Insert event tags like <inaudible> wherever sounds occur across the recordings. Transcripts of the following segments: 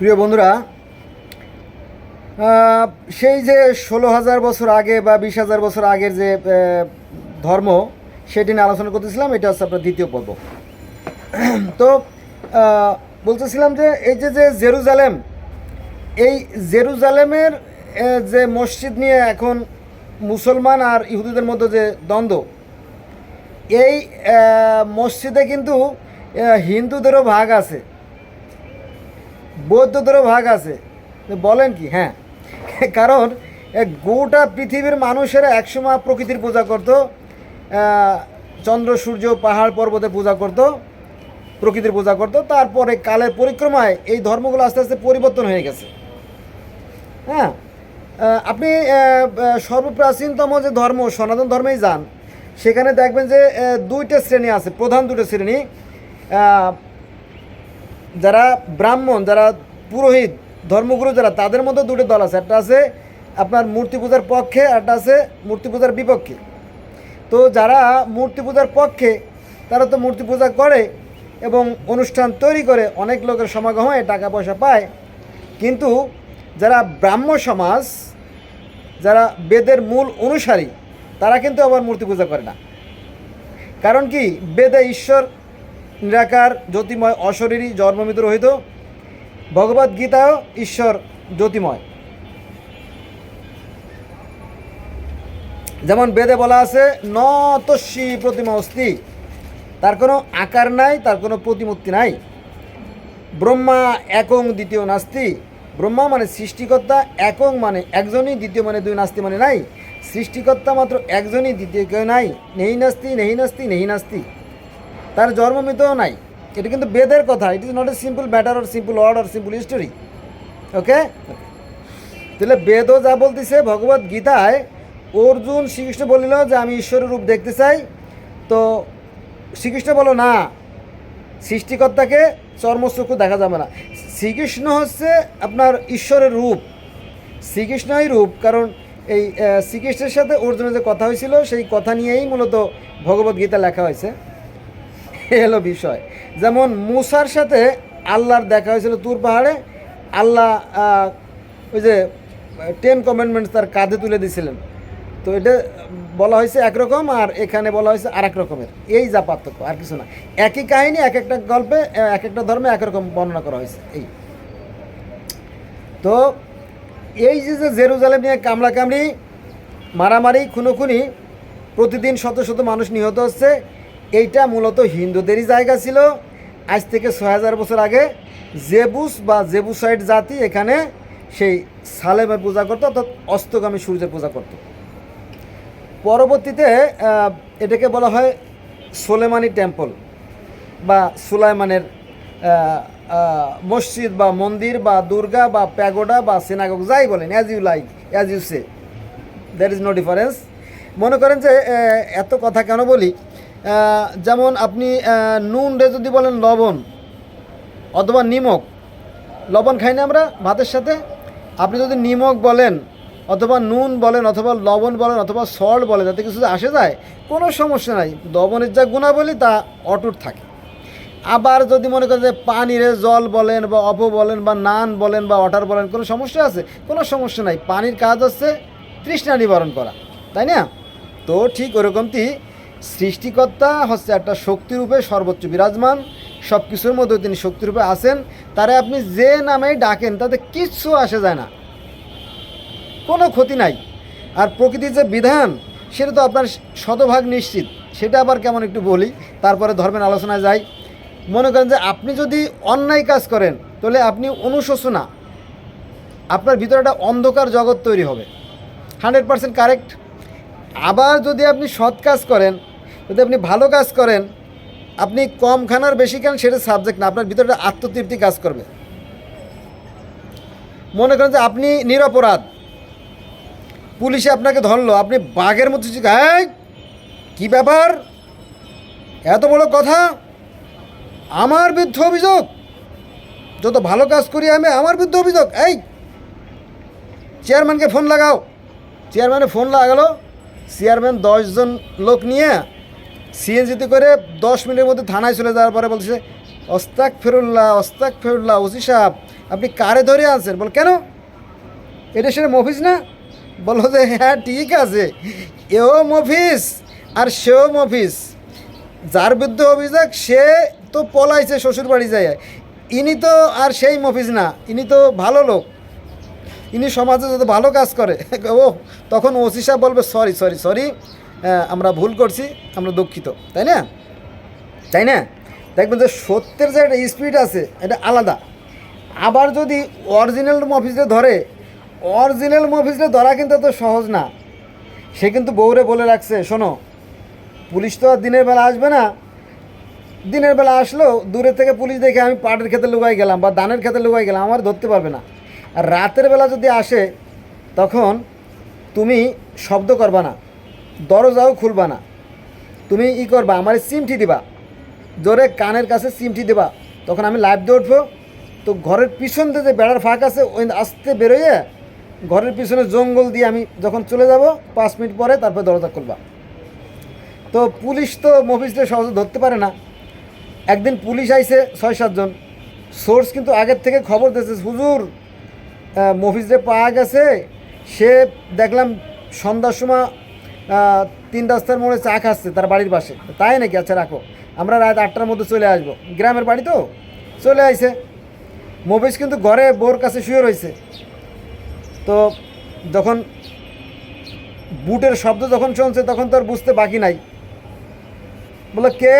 প্রিয় বন্ধুরা সেই যে ষোলো হাজার বছর আগে বা বিশ হাজার বছর আগের যে ধর্ম, সেটি নিয়ে আলোচনা করতেছিলাম, এটা হচ্ছে আপনার দ্বিতীয় পর্ব। তো বলতেছিলাম যে, এই যে যে জেরুজালেম, এই জেরুজালেমের যে মসজিদ নিয়ে এখন মুসলমান আর ইহুদিদের মধ্যে যে দ্বন্দ্ব, এই মসজিদে কিন্তু হিন্দুদেরও ভাগ আছে। বৌদ্ধদেরও ভাগ আছে। বলেন কি? হ্যাঁ। কারণ গোটা পৃথিবীর মানুষেরা একসময় প্রকৃতির পূজা করতো চন্দ্র, সূর্য, পাহাড়, পর্বতে পূজা করতো, প্রকৃতির পূজা করতো। তারপরে কালের পরিক্রমায় এই ধর্মগুলো আস্তে আস্তে পরিবর্তন হয়ে গেছে। হ্যাঁ? আপনি সর্বপ্রাচীনতম যে ধর্ম, সনাতন ধর্মেই যান, সেখানে দেখবেন যে দুইটা শ্রেণি আছে। প্রধান দুটো শ্রেণি। যারা ব্রাহ্মণ, যারা পুরোহিত, ধর্মগুরু যারা, তাদের মধ্যে দুটো দল আছে। একটা আছে আপনার মূর্তি পূজার পক্ষে একটা আছে মূর্তি পূজার বিপক্ষে। তো যারা মূর্তি পূজার পক্ষে, তারা তো মূর্তি পূজা করে এবং অনুষ্ঠান তৈরি করে, অনেক লোকের সমাগম হয়, টাকা পয়সা পায়। কিন্তু যারা ব্রাহ্ম সমাজ, যারা বেদের মূল অনুসারী, তারা কিন্তু আবার মূর্তি পূজা করে না। কারণ কি? বেদে ঈশ্বর নিরাকার, জ্যোতিময়, অশরীরী জন্মমিত রহিত ভগবদ গীতাও ঈশ্বর, জ্যোতিময়। যেমন বেদে বলা আছে ন তস্যি প্রতিমা অস্তি তার কোনো আকার নাই, তার কোনো প্রতিমূর্তি নাই। ব্রহ্মা একং দ্বিতীয় নাস্তি। ব্রহ্মা মানে সৃষ্টিকর্তা, একং মানে একজনই, দ্বিতীয় মানে দুই নাস্তি মানে নাই। সৃষ্টিকর্তা মাত্র একজনই, দ্বিতীয় কেউ নাই। নেই নাস্তি নেই নাস্তি নেই নাস্তি। তার জন্মমিতও নাই। এটা কিন্তু বেদের কথা। It is not a simple matter or simple word or simple history okay তাহলে বেদও যা বলতেছে, ভগবত গীতায় অর্জুন শ্রীকৃষ্ণ বলিল যে, আমি ঈশ্বরের রূপ দেখতে চাই। তো শ্রীকৃষ্ণ বলো না, সৃষ্টিকর্তাকে চর্মচক্ষু দেখা যাবে না। শ্রীকৃষ্ণ হচ্ছে আপনার ঈশ্বরের রূপ। শ্রীকৃষ্ণই রূপ, কারণ এই শ্রীকৃষ্ণের সাথে অর্জুনের যে কথা হয়েছিল, সেই কথা নিয়েই মূলত ভগবদ্গীতা লেখা হয়েছে। এ হলো বিষয়। যেমন মুসার সাথে আল্লাহর দেখা হয়েছিল তুর পাহাড়ে, আল্লাহ ওই যে টেন কমেন্টমেন্টস তার কাঁধে তুলে দিয়েছিলেন। তো এটা বলা হয়েছে একরকম আর এখানে বলা হয়েছে আর এক রকমের। এই যা পার্থক্য, আর কিছু না। একই কাহিনী, এক একটা গল্পে, এক একটা ধর্মে একরকম বর্ণনা করা হয়েছে, এই। তো এই যে যে জেরুজালেম নিয়ে কামড়াকামড়ি, মারামারি, খুনোখুনি, প্রতিদিন শত শত মানুষ নিহত হচ্ছে এইটা মূলত হিন্দুদেরই জায়গা ছিল। আজ থেকে ছয় হাজার বছর আগে জেবুস বা জেবুসাইড জাতি এখানে সেই সালেমের পূজা করতো, অর্থাৎ অস্তগামী সূর্যের পূজা করত। পরবর্তীতে এটাকে বলা হয় সোলেমানি টেম্পল বা সুলাইমানের মসজিদ বা মন্দির বা দুর্গা বা প্যাগোডা বা সিনাগোগ, যাই বলেন as you like as you say there is no difference মনে করেন যে এত কথা কেন বলি? যেমন আপনি নুন রে যদি বলেন লবণ অথবা নিমক, লবণ খাই না আমরা ভাতের সাথে। আপনি যদি নিমক বলেন অথবা নুন বলেন অথবা লবণ বলেন অথবা সল্ট বলেন, যাতে কিছু আসে যায়, কোনো সমস্যা নাই। লবণের যা গুণাবলী, তা অটুট থাকে। আবার যদি মনে করেন যে পানিরে জল বলেন বা অপ বলেন বা নান বলেন বা ওয়াটার বলেন, কোনো সমস্যা আছে? কোনো সমস্যা নাই। পানির কাজ হচ্ছে তৃষ্ণা নিবারণ করা। তাই না? তো ঠিক ওরকমটি সৃষ্টিকর্তা হচ্ছে একটা শক্তিরূপে সর্বোচ্চ বিরাজমান। সব কিছুর মধ্যে তিনি শক্তিরূপে আছেন। তারা আপনি যে নামেই ডাকেন, তাতে কিচ্ছু আসে যায় না। কোনো ক্ষতি নাই। আর প্রকৃতির যে বিধান, সেটা তো আপনার শতভাগ নিশ্চিত। সেটা আবার কেমন একটু বলি, তারপরে ধর্মের আলোচনায় যাই। মনে করেন যে আপনি যদি অন্যায় কাজ করেন, তাহলে আপনি অনুশোচনা, আপনার ভিতরে একটা অন্ধকার জগৎ তৈরি হবে। Hundred percent correct. আবার যদি আপনি সৎ কাজ করেন যদি আপনি ভালো কাজ করেন আপনি কম খানার বেশি খান সেটা সাবজেক্ট না। আপনার ভিতরে আত্মতৃপ্তি কাজ করবে। মনে করেন যে আপনি নিরপরাধ। পুলিশে আপনাকে ধরলো আপনি বাঘের মতো "এই, কি ব্যাপার? এত বড় কথা? আমার বিরুদ্ধে অভিযোগ? যত ভালো কাজ করি আমি আমার বিরুদ্ধে অভিযোগ? এই চেয়ারম্যানকে ফোন লাগাও। চেয়ারম্যানে ফোন লাগালো। চেয়ারম্যান দশজন লোক নিয়ে সিএনজিতে করে দশ মিনিটের মধ্যে থানায় চলে যাওয়ার পরে বলছে অস্তাক ফেরুল্লাহ অস্তাক ফেরুল্লাহ, ওসি সাহেব, আপনি কারে ধরে আছেন বল, কেন? এটা সেটা মফিস না? বলো, যে হ্যাঁ ঠিক আছে, এও মফিস আর সেও মফিস যার বিরুদ্ধে অভিযোগ, সে তো পলাইছে শ্বশুর বাড়ি যায়। ইনি তো আর সেই মফিস না, ইনি তো ভালো লোক। ইনি সমাজে যত ভালো কাজ করে, ও তখন ওসি সাহেব বলবে, সরি সরি সরি আমরা ভুল করছি, আমরা দুঃখিত, তাই না? তাই না? দেখবেন যে সত্যের যে একটা স্পিড আছে, এটা আলাদা। আবার যদি অরিজিনাল মফিসে ধরে অরিজিনাল মফিসে ধরা কিন্তু এত সহজ না। সে কিন্তু বউরে বলে রাখছে, শোনো, পুলিশ তো আর দিনের বেলা আসবে না। দিনের বেলা আসলো দূরে থেকে পুলিশ দেখে আমি পাটের খেতে লুকাই গেলাম বা ধানের খেতে লুকাই গেলাম, আমার ধরতে পারবে না। আর রাতের বেলা যদি আসে, তখন তুমি শব্দ করবা না। দরজাও খুলবা না। তুমি ই করবা আমার সিমটি দিবা। জোরে কানের কাছে সিমটি দিবা। তখন আমি লাইভ দিয়ে উঠবো। তো ঘরের পিছন থেকে যে বেড়ার ফাঁক আছে ওই আস্তে বেরোয় ঘরের পিছনে জঙ্গল দিয়ে আমি যখন চলে যাব পাঁচ মিনিট পরে তারপর দরজা খুলবা। তো পুলিশ তো মফিসটা সহজে ধরতে পারে না। একদিন পুলিশ আইছে ছয় সাতজন সোর্স কিন্তু আগের থেকে খবর দিয়েছে হুজুর আহ, মফিজে পাওয়া গেছে। সে দেখলাম সন্ধ্যার সময় তিন রাস্তার মোড়ে চা খাচ্ছে তার বাড়ির পাশে। তাই নাকি? আচ্ছা রাখো। আমরা রাত আটটার মধ্যে চলে আসব। গ্রামের বাড়ি তো? চলে আইছে। মফিজ কিন্তু ঘরে বোর কাছে শুয়ে রয়েছে তো যখন বুটের শব্দ যখন শুনছে, তখন তো আর বুঝতে বাকি নাই। বলে, কে?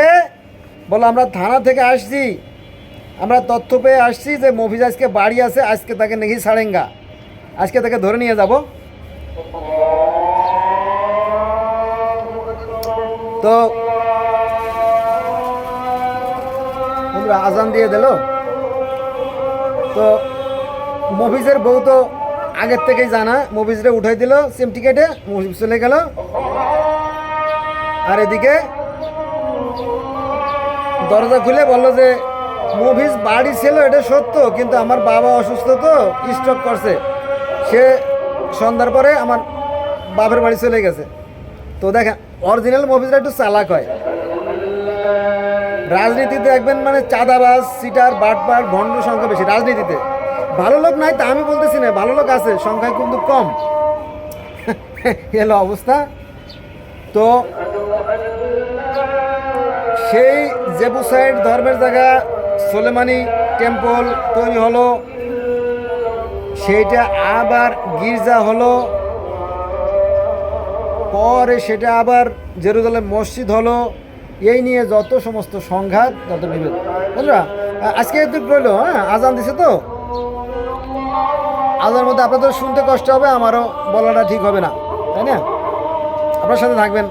বলো, আমরা থানা থেকে আসছি। আমরা তথ্য পেয়ে আসছি যে মফিজ আজকে বাড়ি আছে, আজকে তাকে নেহি ছাড়েঙ্গা আজকে তাকে ধরে নিয়ে যাব। তো বন্ধুরা, আজান দিয়ে দিল। তো মফিজের বউ তো আগের থেকেই জানা মফিজরে উঠাই দিল সিম টিকেটে মফিজ চলে গেল। আর এদিকে দরজা খুলে বলল যে মুভিস বাড়ি ছিল এটা সত্য কিন্তু আমার বাবা অসুস্থ তো স্ট্রোক করছে। সে সন্ধ্যার পরে আমার বাপের বাড়ি চলে গেছে। তো দেখেন অরিজিনাল মুভিসটা একটু চালাক হয়। রাজনীতিতে দেখবেন মানে চাঁদাবাজ, সিটার বাটপাট ভণ্ড সংখ্যা বেশি রাজনীতিতে। ভালো লোক নাই তা আমি বলতেছি না, ভালো লোক আছে সংখ্যা কিন্তু কম। <laughs> এলো অবস্থা। তো সেই জেবুসাইড ধর্মের জায়গা, সোলেমানি টেম্পল তৈরি হলো, সেইটা আবার গির্জা হলো। পরে সেটা আবার জেরুজালেম মসজিদ হলো, এই নিয়ে যত সমস্ত সংঘাত, তত বিভেদ। বুঝলা? আজকে একটু রইল হ্যাঁ? আজান দিছে তো? আজানের মধ্যে আপনাদের শুনতে কষ্ট হবে, আমারও বলাটা ঠিক হবে না, তাই না? আপনার সাথে থাকবেন।